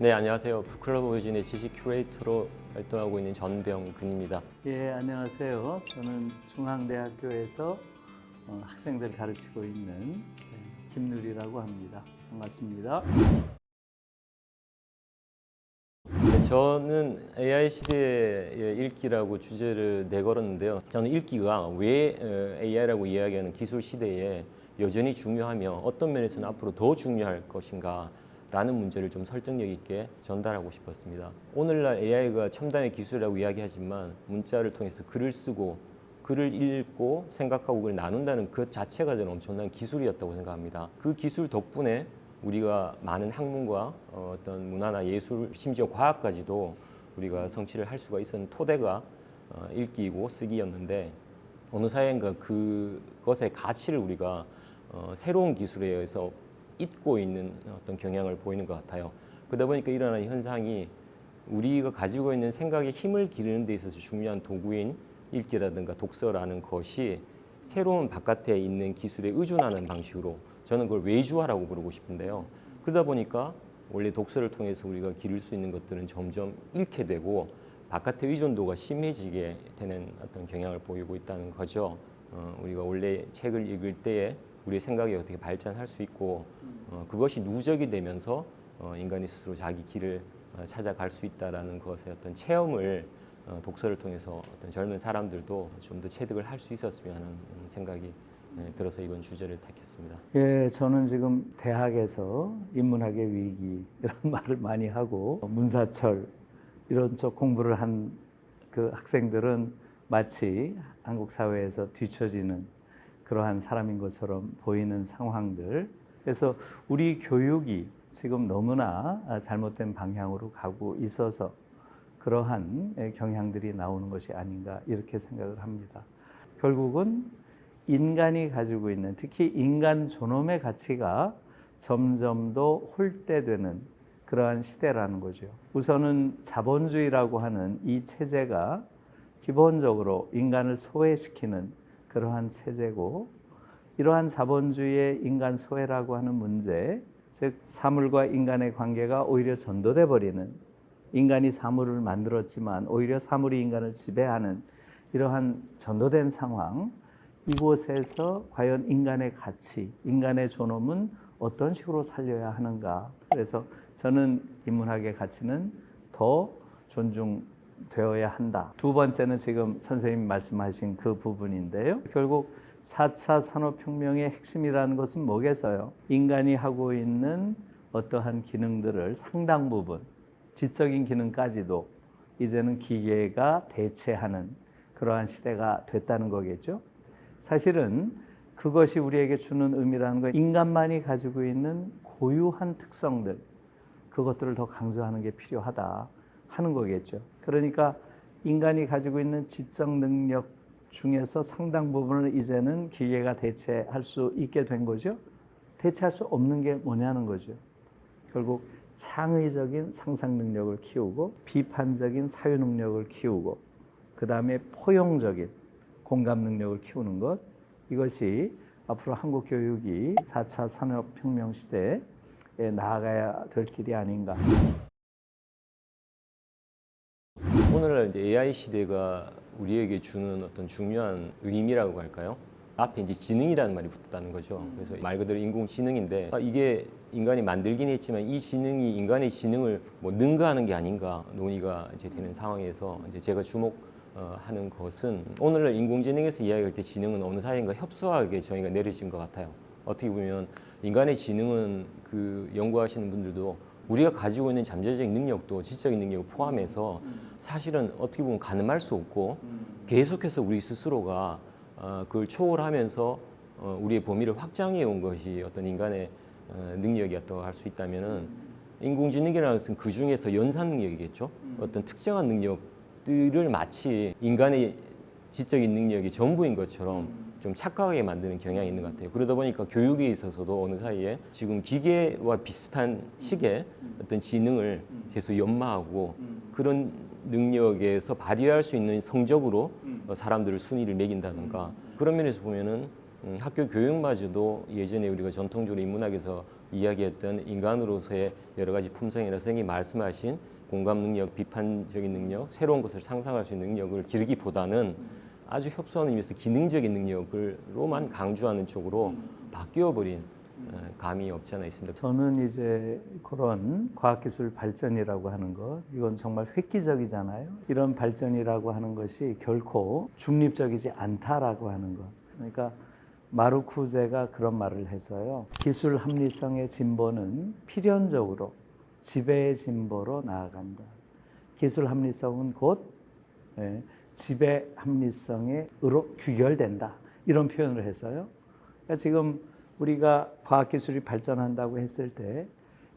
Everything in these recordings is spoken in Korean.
네, 안녕하세요. 북클럽 오리진의 지식 큐레이터로 활동하고 있는 전병근입니다. 예, 안녕하세요. 저는 중앙대학교에서 어, 학생들 가르치고 있는 예, 김누리라고 합니다. 반갑습니다. 네, 저는 AI 시대의 읽기라고 주제를 내걸었는데요. 저는 읽기가 왜 AI라고 이야기하는 기술 시대에 여전히 중요하며 어떤 면에서는 앞으로 더 중요할 것인가 라는 문제를 좀 설득력 있게 전달하고 싶었습니다. 오늘날 AI가 첨단의 기술이라고 이야기하지만 문자를 통해서 글을 쓰고 글을 읽고 생각하고 그걸 나눈다는 그 자체가 저는 엄청난 기술이었다고 생각합니다. 그 기술 덕분에 우리가 많은 학문과 어, 어떤 문화나 예술, 심지어 과학까지도 우리가 성취를 할 수가 있었는 토대가 어, 읽기이고 쓰기였는데 어느 사회인가 그것의 가치를 우리가 어, 새로운 기술에 의해서 잊고 있는 어떤 경향을 보이는 것 같아요. 그러다 보니까 일어나는 현상이 우리가 가지고 있는 생각의 힘을 기르는 데 있어서 중요한 도구인 읽기라든가 독서라는 것이 새로운 바깥에 있는 기술에 의존하는 방식으로 저는 그걸 외주화라고 부르고 싶은데요. 그러다 보니까 원래 독서를 통해서 우리가 기를 수 있는 것들은 점점 잃게 되고 바깥의 의존도가 심해지게 되는 어떤 경향을 보이고 있다는 거죠. 어, 우리가 원래 책을 읽을 때에 우리의 생각이 어떻게 발전할 수 있고 어, 그것이 누적이 되면서 어, 인간이 스스로 자기 길을 어, 찾아갈 수 있다라는 것의 어떤 체험을 어, 독서를 통해서 어떤 젊은 사람들도 좀 더 체득을 할 수 있었으면 하는 음, 생각이 예, 들어서 이번 주제를 택했습니다. 예, 저는 지금 대학에서 인문학의 위기 이런 말을 많이 하고 문사철 이런 쪽 공부를 한 그 학생들은 마치 한국 사회에서 뒤처지는 그러한 사람인 것처럼 보이는 상황들. 그래서 우리 교육이 지금 너무나 잘못된 방향으로 가고 있어서 그러한 경향들이 나오는 것이 아닌가 이렇게 생각을 합니다. 결국은 인간이 가지고 있는 특히 인간 존엄의 가치가 점점 더 홀대되는 그러한 시대라는 거죠. 우선은 자본주의라고 하는 이 체제가 기본적으로 인간을 소외시키는 그러한 체제고 이러한 자본주의의 인간 소외라고 하는 문제, 즉 사물과 인간의 관계가 오히려 전도돼 버리는 인간이 사물을 만들었지만 오히려 사물이 인간을 지배하는 이러한 전도된 상황 이곳에서 과연 인간의 가치, 인간의 존엄은 어떤 식으로 살려야 하는가? 그래서 저는 인문학의 가치는 더 존중되어야 한다. 두 번째는 지금 선생님 말씀하신 그 부분인데요. 결국 4차 산업혁명의 핵심이라는 것은 뭐겠어요? 인간이 하고 있는 어떠한 기능들을 상당 부분, 지적인 기능까지도 이제는 기계가 대체하는 그러한 시대가 됐다는 거겠죠. 사실은 그것이 우리에게 주는 의미라는 건 인간만이 가지고 있는 고유한 특성들, 그것들을 더 강조하는 게 필요하다 하는 거겠죠. 그러니까 인간이 가지고 있는 지적 능력 중에서 상당 부분을 이제는 기계가 대체할 수 있게 된 거죠. 대체할 수 없는 게 뭐냐는 거죠. 결국 창의적인 상상 능력을 키우고 비판적인 사유 능력을 키우고 그 다음에 포용적인 공감 능력을 키우는 것 이것이 앞으로 한국 교육이 4차 산업 혁명 시대에 나아가야 될 길이 아닌가. 오늘날 이제 AI 시대가 우리에게 주는 어떤 중요한 의미라고 할까요? 앞에 이제 지능이라는 말이 붙었다는 거죠. 그래서 말 그대로 인공지능인데 아, 이게 인간이 만들긴 했지만 이 지능이 인간의 지능을 뭐 능가하는 게 아닌가 논의가 이제 되는 상황에서 이제 제가 주목하는 것은 오늘날 인공지능에서 이야기할 때 지능은 어느 사이인가 협소하게 저희가 내려진 것 같아요. 어떻게 보면 인간의 지능은 그 연구하시는 분들도 우리가 가지고 있는 잠재적인 능력도 지적인 능력을 포함해서 사실은 어떻게 보면 가늠할 수 없고 계속해서 우리 스스로가 어, 그걸 초월하면서 어, 우리의 범위를 확장해 온 것이 어떤 인간의 어, 능력이었다고 할 수 있다면은 인공지능이라는 것은 그 중에서 연산 능력이겠죠. 어떤 특정한 능력들을 마치 인간의 지적인 능력이 전부인 것처럼 좀 착각하게 만드는 경향이 있는 것 같아요. 그러다 보니까 교육에 있어서도 어느 사이에 지금 기계와 비슷한 식의 어떤 지능을 계속 연마하고 그런 능력에서 발휘할 수 있는 성적으로 어, 사람들을 순위를 매긴다든가 그런 면에서 보면은 음, 학교 교육마저도 예전에 우리가 전통적으로 인문학에서 이야기했던 인간으로서의 여러 가지 품성이나 선생님이 말씀하신 공감 능력, 비판적인 능력, 새로운 것을 상상할 수 있는 능력을 기르기보다는 아주 협소한 의미에서 기능적인 능력을로만 강조하는 쪽으로 바뀌어 버린 어, 감이 없지 않아 있습니다. 저는 이제 그런 과학기술 발전이라고 하는 것, 이건 정말 획기적이잖아요. 이런 발전이라고 하는 것이 결코 중립적이지 않다라고 하는 것. 그러니까 마루쿠제가 그런 말을 해서요. 기술 합리성의 진보는 필연적으로 지배의 진보로 나아간다. 기술 합리성은 곧 예, 지배 합리성에으로 귀결된다. 이런 표현을 해서요. 그러니까 지금 우리가 과학기술이 발전한다고 했을 때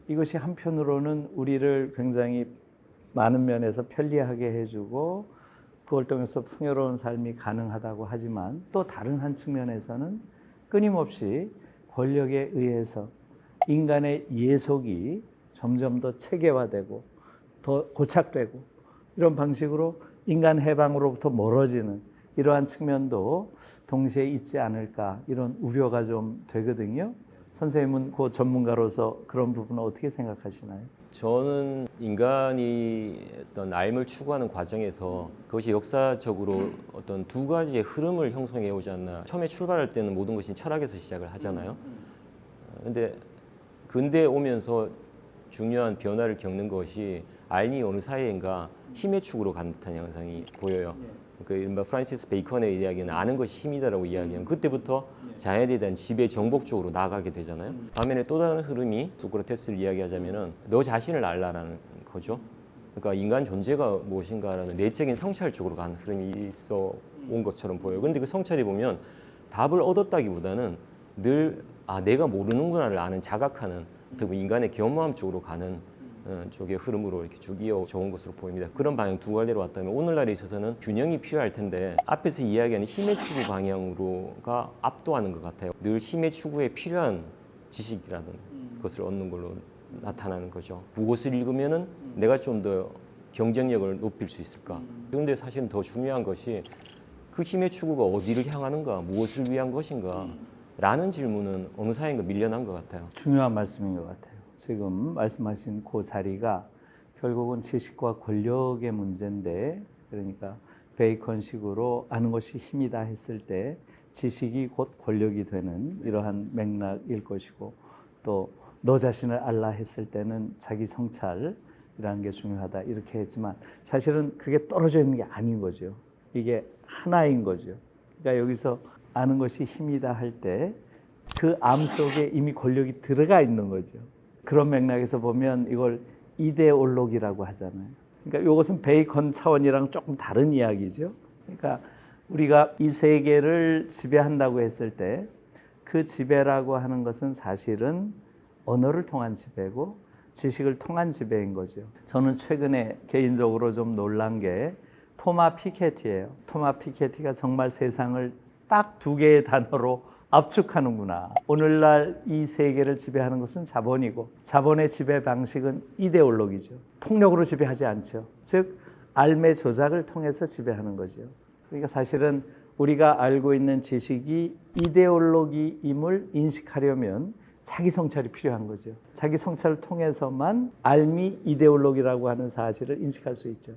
이것이 한편으로는 우리를 굉장히 많은 면에서 편리하게 해주고 그걸 통해서 풍요로운 삶이 가능하다고 하지만 또 다른 한 측면에서는 끊임없이 권력에 의해서 인간의 예속이 점점 더 체계화되고 더 고착되고 이런 방식으로 인간 해방으로부터 멀어지는 이러한 측면도 동시에 있지 않을까 이런 우려가 좀 되거든요. 선생님은 그 전문가로서 그런 부분은 어떻게 생각하시나요? 저는 인간이 어떤 삶을 추구하는 과정에서 그것이 역사적으로 어떤 두 가지의 흐름을 형성해 오지 않나. 처음에 출발할 때는 모든 것이 철학에서 시작을 하잖아요. 어, 근데 근대에 오면서 중요한 변화를 겪는 것이 알미 어느 사이인가 힘의 축으로 간 듯한 양상이 보여요. 그 이른바 프란시스 베이컨의 이야기는 아는 것이 힘이다라고 이야기하면 그때부터 자연에 대한 지배 정복 쪽으로 나가게 되잖아요. 반면에 또 다른 흐름이 소크라테스를 이야기하자면은 너 자신을 알라라는 거죠. 그러니까 인간 존재가 무엇인가라는 내적인 성찰 쪽으로 가는 흐름이 있어 온 것처럼 보여요. 근데 그 성찰이 보면 답을 얻었다기보다는 늘 아 내가 모르는구나를 아는 자각하는 어떻게 인간의 겸허함 쪽으로 가는 어, 쪽의 흐름으로 이렇게 쭉 이어져온 것으로 보입니다. 그런 방향 두 갈래로 왔다면 오늘날에 있어서는 균형이 필요할 텐데 앞에서 이야기하는 힘의 추구 방향으로가 압도하는 것 같아요. 늘 힘의 추구에 필요한 지식이라는 것을 얻는 걸로 나타나는 거죠. 무엇을 읽으면은 내가 좀 더 경쟁력을 높일 수 있을까? 그런데 사실은 더 중요한 것이 그 힘의 추구가 어디를 향하는가, 무엇을 위한 것인가? 라는 질문은 어느 사이인가 밀려난 것 같아요. 중요한 말씀인 것 같아요. 지금 말씀하신 그 자리가 결국은 지식과 권력의 문제인데 그러니까 베이컨식으로 아는 것이 힘이다 했을 때 지식이 곧 권력이 되는 이러한 맥락일 것이고 또 너 자신을 알라 했을 때는 자기 성찰이라는 게 중요하다 이렇게 했지만 사실은 그게 떨어져 있는 게 아닌 거죠. 이게 하나인 거죠. 그러니까 여기서 아는 것이 힘이다 할 때 그 암 속에 이미 권력이 들어가 있는 거죠. 그런 맥락에서 보면 이걸 이데올로기라고 하잖아요. 그러니까 이것은 베이컨 차원이랑 조금 다른 이야기죠. 그러니까 우리가 이 세계를 지배한다고 했을 때 그 지배라고 하는 것은 사실은 언어를 통한 지배고 지식을 통한 지배인 거죠. 저는 최근에 개인적으로 좀 놀란 게 토마 피케티예요. 토마 피케티가 정말 세상을 딱 두 개의 단어로 압축하는구나. 오늘날 이 세계를 지배하는 것은 자본이고 자본의 지배 방식은 이데올로기죠. 폭력으로 지배하지 않죠. 즉 알매 조작을 통해서 지배하는 거죠. 그러니까 사실은 우리가 알고 있는 지식이 이데올로기임을 인식하려면 자기 성찰이 필요한 거죠. 자기 성찰을 통해서만 알미 이데올로기라고 하는 사실을 인식할 수 있죠.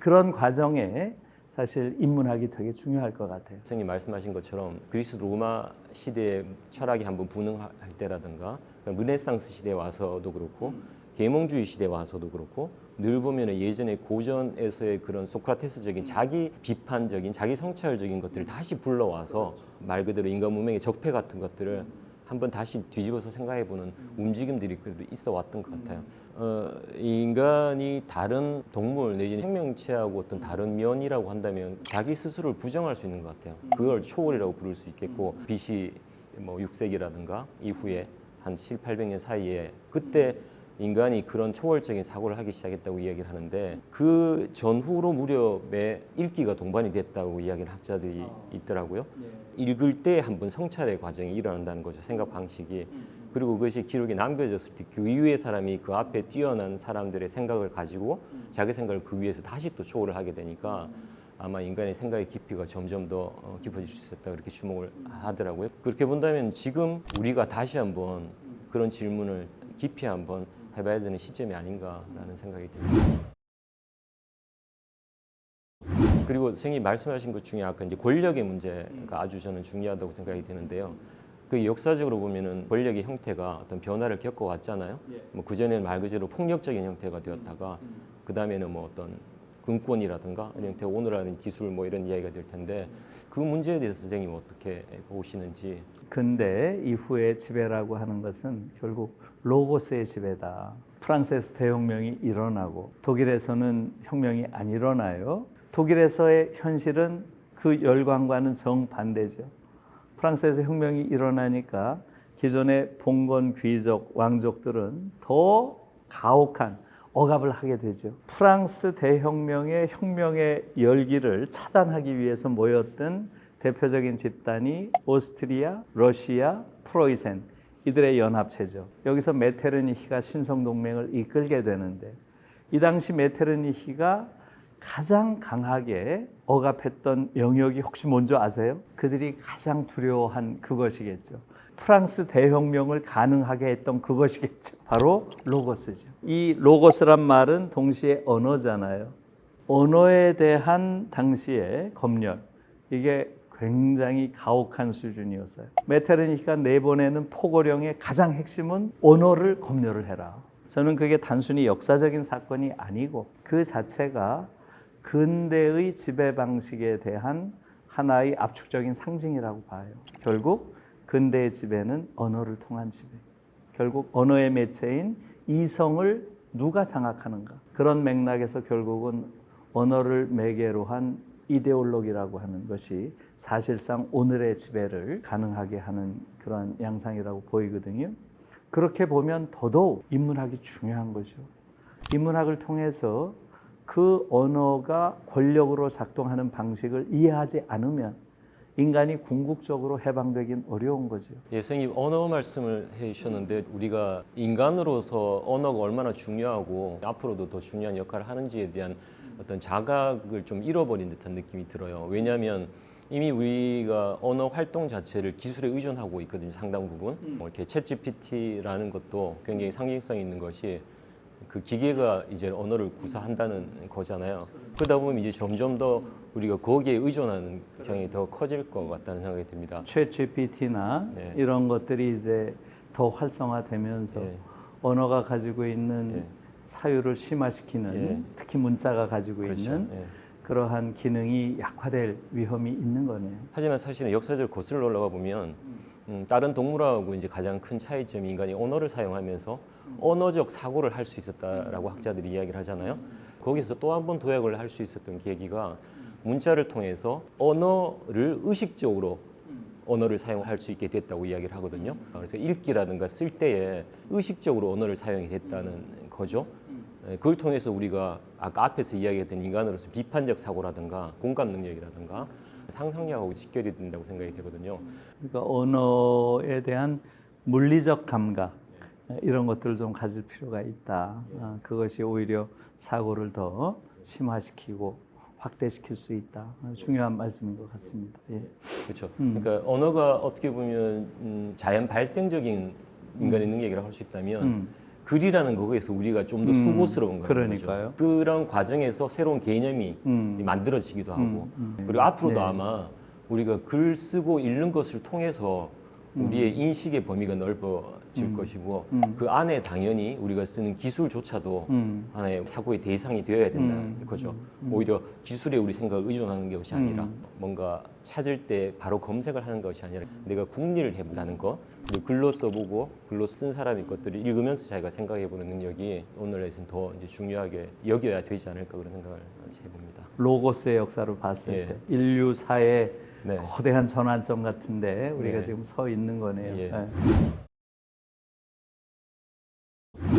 그런 과정에 사실 입문하기 되게 중요할 것 같아요. 선생님 말씀하신 것처럼 그리스 로마 시대의 철학이 한번 부흥할 때라든가 르네상스 시대에 와서도 그렇고 계몽주의 시대에 와서도 그렇고 늘 보면 예전에 고전에서의 그런 소크라테스적인 자기 비판적인 자기 성찰적인 것들을 다시 불러와서 말 그대로 인간 문명의 적폐 같은 것들을 한번 다시 뒤집어서 생각해보는 움직임들이 그래도 있어 왔던 것 같아요. 어, 이 인간이 다른 동물 내지는 생명체하고 어떤 다른 면이라고 한다면 자기 스스로를 부정할 수 있는 것 같아요. 그걸 초월이라고 부를 수 있겠고 BC 뭐 6세기라든가 이후에 한 7, 800년 사이에 그때 인간이 그런 초월적인 사고를 하기 시작했다고 이야기를 하는데 그 전후로 무렵에 읽기가 동반이 됐다고 이야기하는 학자들이 있더라고요. 읽을 때 한번 성찰의 과정이 일어난다는 거죠. 생각 방식이. 그리고 그것이 기록에 남겨졌을 때 그 이후의 사람이 그 앞에 뛰어난 사람들의 생각을 가지고 자기 생각을 그 위에서 다시 또 초월을 하게 되니까 아마 인간의 생각의 깊이가 점점 더 어, 깊어질 수 있었다 그렇게 주목을 하더라고요. 그렇게 본다면 지금 우리가 다시 한번 그런 질문을 깊이 한번 해봐야 되는 시점이 아닌가라는 생각이 듭니다. 그리고 선생님 말씀하신 것 중에 아까 이제 권력의 문제가 아주 저는 중요하다고 생각이 드는데요. 그 역사적으로 보면은 권력의 형태가 어떤 변화를 겪어왔잖아요. 뭐 그전에는 말 그대로 폭력적인 형태가 되었다가 그 다음에는 뭐 어떤 금권이라든가 이런 형태 오늘날은 기술 뭐 이런 이야기가 될 텐데 그 문제에 대해서 선생님 어떻게 보시는지 근대 이후의 지배라고 하는 것은 결국 로고스의 지배다. 프랑스에서 대혁명이 일어나고 독일에서는 혁명이 안 일어나요. 독일에서의 현실은 그 열광과는 정반대죠. 프랑스에서 혁명이 일어나니까 기존의 봉건 귀족 왕족들은 더 가혹한 억압을 하게 되죠. 프랑스 대혁명의 혁명의 열기를 차단하기 위해서 모였던 대표적인 집단이 오스트리아, 러시아, 프로이센 이들의 연합체죠. 여기서 메테르니히가 신성동맹을 이끌게 되는데 이 당시 메테르니히가 가장 강하게 억압했던 영역이 혹시 뭔지 아세요? 그들이 가장 두려워한 그것이겠죠. 프랑스 대혁명을 가능하게 했던 그것이겠죠. 바로 로고스죠. 이 로고스란 말은 동시에 언어잖아요. 언어에 대한 당시의 검열 이게 굉장히 가혹한 수준이었어요. 메테르니히가 내보내는 포고령의 가장 핵심은 언어를 검열을 해라. 저는 그게 단순히 역사적인 사건이 아니고 그 자체가 근대의 지배 방식에 대한 하나의 압축적인 상징이라고 봐요. 결국 근대의 지배는 언어를 통한 지배. 결국 언어의 매체인 이성을 누가 장악하는가. 그런 맥락에서 결국은 언어를 매개로 한 이데올로기라고 하는 것이 사실상 오늘의 지배를 가능하게 하는 그런 양상이라고 보이거든요. 그렇게 보면 더더욱 인문학이 중요한 거죠. 인문학을 통해서 그 언어가 권력으로 작동하는 방식을 이해하지 않으면 인간이 궁극적으로 해방되긴 어려운 거죠. 예, 선생님 언어 말씀을 해주셨는데 우리가 인간으로서 언어가 얼마나 중요하고 앞으로도 더 중요한 역할을 하는지에 대한 어떤 자각을 좀 잃어버린 듯한 느낌이 들어요. 왜냐하면 이미 우리가 언어 활동 자체를 기술에 의존하고 있거든요. 상당 부분. 뭐 이렇게 챗 GPT라는 것도 굉장히 상징성 있는 것이 그 기계가 이제 언어를 구사한다는 거잖아요. 그러다 보면 이제 점점 더 우리가 거기에 의존하는 경향이 더 커질 것 같다는 생각이 듭니다. 최 GPT나 네. 이런 것들이 이제 더 활성화되면서 예. 언어가 가지고 있는 예. 사유를 심화시키는 예. 특히 문자가 가지고 그렇죠. 있는 예. 그러한 기능이 약화될 위험이 있는 거네요. 하지만 사실은 역사적으로 거슬러 올라가 보면 음, 다른 동물하고 이제 가장 큰 차이점이 인간이 언어를 사용하면서 언어적 사고를 할 수 있었다라고 학자들이 이야기를 하잖아요. 거기서 또 한 번 도약을 할 수 있었던 계기가 문자를 통해서 언어를 의식적으로 언어를 사용할 수 있게 됐다고 이야기를 하거든요. 그래서 읽기라든가 쓸 때에 의식적으로 언어를 사용이 됐다는 거죠. 예, 그걸 통해서 우리가 아까 앞에서 이야기했던 인간으로서 비판적 사고라든가 공감 능력이라든가 상상력하고 직결이 된다고 생각이 되거든요. 그러니까 언어에 대한 물리적 감각 이런 것들을 좀 가질 필요가 있다. 아, 그것이 오히려 사고를 더 심화시키고 확대시킬 수 있다. 아, 중요한 말씀인 것 같습니다. 예. 그렇죠. 그러니까 언어가 어떻게 보면 음, 자연 발생적인 인간의 능력이라고 할 수 있다면 음. 글이라는 거기에서 우리가 좀 더 음, 수고스러운 거죠. 그러니까요. 그런 과정에서 새로운 개념이 음. 만들어지기도 하고 음, 음. 그리고 앞으로도 네. 아마 우리가 글 쓰고 읽는 것을 통해서 우리의 인식의 범위가 넓어질 것이고 음. 그 안에 당연히 우리가 쓰는 기술조차도 음. 하나의 사고의 대상이 되어야 된다는 음. 거죠. 오히려 기술에 우리 생각을 의존하는 것이 아니라 음. 뭔가 찾을 때 바로 검색을 하는 것이 아니라 내가 궁리를 해본다는 것, 그리고 글로 써보고 글로 쓴 사람의 것들을 읽으면서 자기가 생각해보는 능력이 오늘에서는 더 이제 중요하게 여겨야 되지 않을까 그런 생각을 해봅니다. 로고스의 역사를 봤을 예. 때 인류사의 네. 거대한 전환점 같은데 우리가 네. 지금 서 있는 거네요. 예. 예.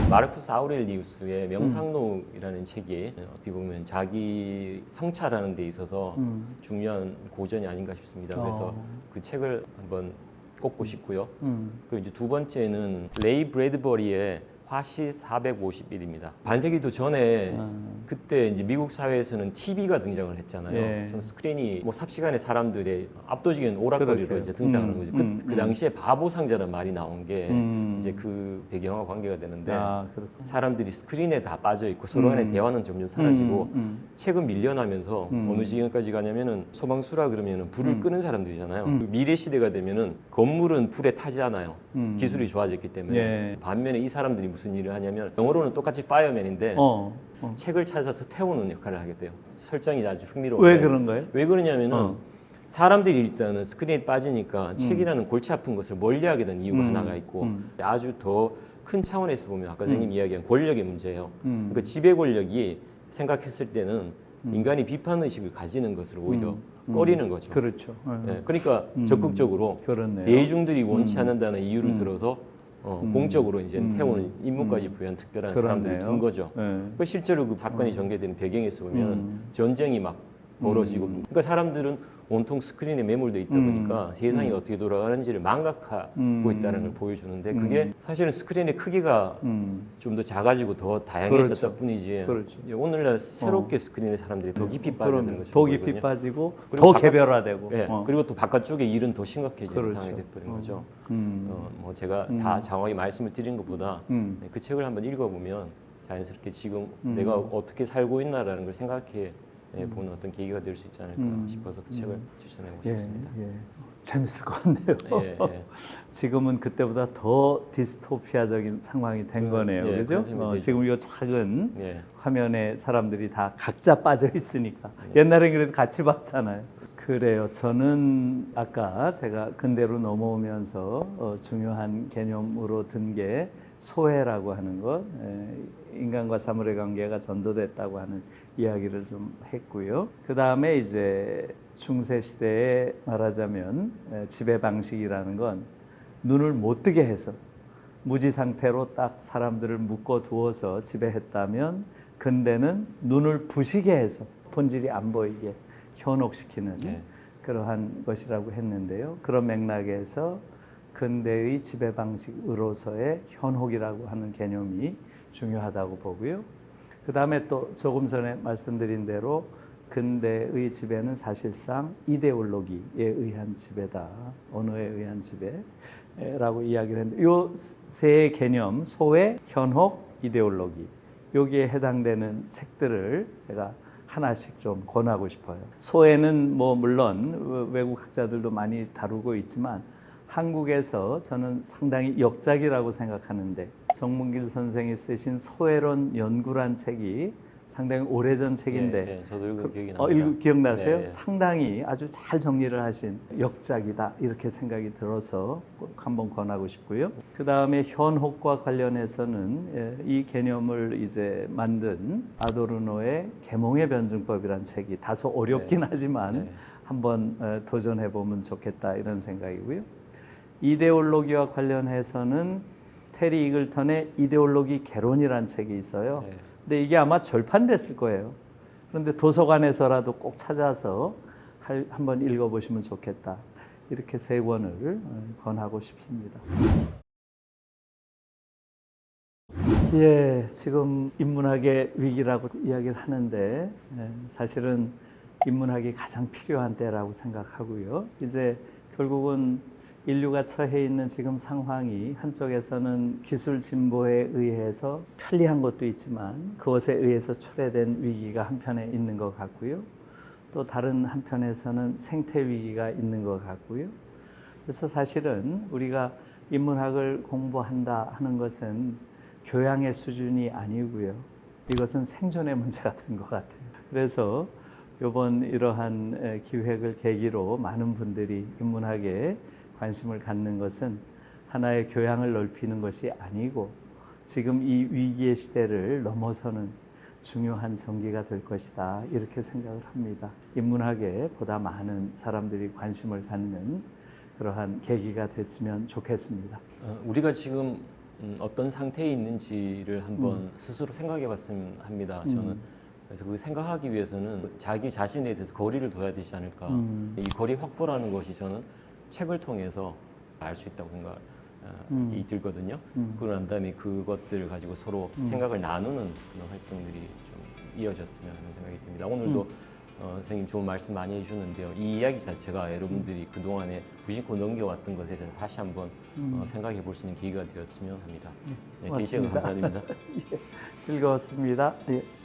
마르쿠스 아우렐리우스의 명상록이라는 책이 어떻게 보면 자기 성찰하는 데 있어서 음. 중요한 고전이 아닌가 싶습니다. 그래서 어. 그 책을 한번 꼽고 싶고요. 음. 그리고 이제 두 번째는 레이 브래드버리의 화시 451입니다. 반세기도 전에 음. 그때 이제 미국 사회에서는 TV가 등장을 했잖아요. 예. 좀 스크린이 뭐 삽시간에 사람들의 압도적인 오락거리로 그렇게. 이제 등장하는 음, 거죠. 그, 음, 그 음. 당시에 바보 상자라는 말이 나온 게 음. 이제 그 배경과 관계가 되는데 아. 사람들이 스크린에 다 빠져 있고 서로 간의 음. 대화는 점점 사라지고 음, 음. 책은 밀려나면서 음. 어느 지경까지 가냐면은 소방수라 그러면은 불을 음. 끄는 사람들이잖아요. 음. 그 미래 시대가 되면은 건물은 불에 타지 않아요. 음. 기술이 좋아졌기 때문에 예. 반면에 이 사람들이 무슨 일을 하냐면 영어로는 똑같이 파이어맨인데 어, 어. 책을 찾아서 태우는 역할을 하게 돼요. 설정이 아주 흥미로워요. 왜 그런 거예요? 왜 그러냐면은 어. 사람들이 일단은 스크린에 빠지니까 책이라는 골치 아픈 것을 멀리하게 된 이유가 음. 하나가 있고 음. 아주 더 큰 차원에서 보면 아까 선생님 이야기한 권력의 문제예요. 음. 그러니까 지배 권력이 생각했을 때는 인간이 비판 의식을 가지는 것을 오히려 음. 음. 꺼리는 거죠. 그렇죠. 어. 예, 그러니까 음. 적극적으로 그렇네요. 대중들이 원치 음. 않는다는 이유를 음. 들어서 어, 음. 공적으로 이제 음. 태우는 임무까지 부여한 특별한 그렇네요. 사람들을 둔 거죠. 예. 그 실제로 그 사건이 전개되는 배경에서 보면 음. 전쟁이 막 벌어지고 그러니까 사람들은 온통 스크린에 매몰돼 있다 음. 보니까 세상이 음. 어떻게 돌아가는지를 망각하고 음. 있다는 걸 보여주는데 음. 그게 사실은 스크린의 크기가 음. 좀더 작아지고 더 다양해졌다 그렇죠. 뿐이지 그렇죠. 예, 오늘날 새롭게 스크린에 사람들이 더 깊이 그럼요. 것이 더 깊이 빠지고 그리고 더 바깥- 개별화되고. 예, 어. 그리고 또 바깥쪽에 일은 더 심각해지는 그렇죠. 상황이 돼버린 어. 거죠. 음. 어, 뭐 제가 음. 다 장황하게 말씀을 드린 것보다 음. 네, 그 책을 한번 읽어보면 자연스럽게 지금 음. 내가 어떻게 살고 있나라는 걸 생각해 예, 보는 어떤 계기가 될 수 있지 않을까 음. 싶어서 그 책을 추천하고 예, 싶습니다. 예. 재밌을 것 같네요. 예, 예. 지금은 그때보다 더 디스토피아적인 상황이 된 그, 거네요. 예, 그죠? 어. 지금 이 작은 예. 화면에 사람들이 다 각자 빠져 있으니까 네. 옛날엔 그래도 같이 봤잖아요. 그래요. 저는 아까 제가 근대로 넘어오면서 어, 중요한 개념으로 든 게 소외라고 하는 것, 에, 인간과 사물의 관계가 전도됐다고 하는 이야기를 좀 했고요. 그 다음에 이제 중세 시대에 말하자면 에, 지배 방식이라는 건 눈을 못 뜨게 해서 무지 상태로 딱 사람들을 묶어 두어서 지배했다면 근대는 눈을 부시게 해서 본질이 안 보이게 현혹시키는 네. 그러한 것이라고 했는데요. 그런 맥락에서 근대의 지배 방식으로서의 현혹이라고 하는 개념이 중요하다고 보고요. 그 다음에 또 조금 전에 말씀드린 대로 근대의 지배는 사실상 이데올로기에 의한 지배다. 언어에 의한 지배라고 이야기를 했는데 요세 개념 소외, 현혹, 이데올로기 여기에 해당되는 책들을 제가 하나씩 좀 권하고 싶어요. 소외는 뭐 물론 외국 학자들도 많이 다루고 있지만 한국에서 저는 상당히 역작이라고 생각하는데 정문길 선생이 쓰신 소외론 연구란 책이 상당히 오래전 책인데 예, 예, 저도 읽은 기억이 납니다. 어, 읽, 기억나세요? 네, 네. 상당히 아주 잘 정리를 하신 역작이다 이렇게 생각이 들어서 꼭 한번 권하고 싶고요. 그 다음에 현혹과 관련해서는 예, 이 개념을 이제 만든 아도르노의 계몽의 변증법이라는 책이 다소 어렵긴 하지만 네. 한번 어, 도전해 보면 좋겠다 이런 생각이고요. 이데올로기와 관련해서는 테리 이글턴의 이데올로기 개론이라는 책이 있어요. 네. 근데 이게 아마 절판됐을 거예요. 그런데 도서관에서라도 꼭 찾아서 할- 한번 읽어보시면 좋겠다. 이렇게 세 권을 어, 권하고 싶습니다. 예, 지금 인문학의 위기라고 이야기를 하는데 예, 사실은 인문학이 가장 필요한 때라고 생각하고요. 이제 결국은 인류가 처해 있는 지금 상황이 한쪽에서는 기술 진보에 의해서 편리한 것도 있지만 그것에 의해서 초래된 위기가 한편에 있는 것 같고요. 또 다른 한편에서는 생태 위기가 있는 것 같고요. 그래서 사실은 우리가 인문학을 공부한다 하는 것은 교양의 수준이 아니고요. 이것은 생존의 문제가 된 것 같아요. 그래서 이번 이러한 에, 기획을 계기로 많은 분들이 인문학에 관심을 갖는 것은 하나의 교양을 넓히는 것이 아니고 지금 이 위기의 시대를 넘어서는 중요한 전기가 될 것이다 이렇게 생각을 합니다. 인문학에 보다 많은 사람들이 관심을 갖는 그러한 계기가 됐으면 좋겠습니다. 어, 우리가 지금 음, 어떤 상태에 있는지를 한번 스스로 생각해 봤으면 합니다. 저는 음. 그래서 그 생각하기 위해서는 자기 자신에 대해서 거리를 둬야 되지 않을까. 음. 이 거리 확보라는 것이 저는 책을 통해서 알 수 있다고 생각. 어, 이 들거든요. 음. 그러고 난 다음에 그것들을 가지고 서로 생각을 나누는 그런 활동들이 좀 이어졌으면 하는 생각이 듭니다. 오늘도 음. 어, 선생님 좋은 말씀 많이 해주셨는데요. 이 이야기 자체가 여러분들이 그동안에 부심코 넘겨왔던 것에 대해서 다시 한번 어, 생각해 볼 수 있는 계기가 되었으면 합니다. 네, 긴 시간 음. 고맙습니다. 감사드립니다. 즐거웠습니다. 예.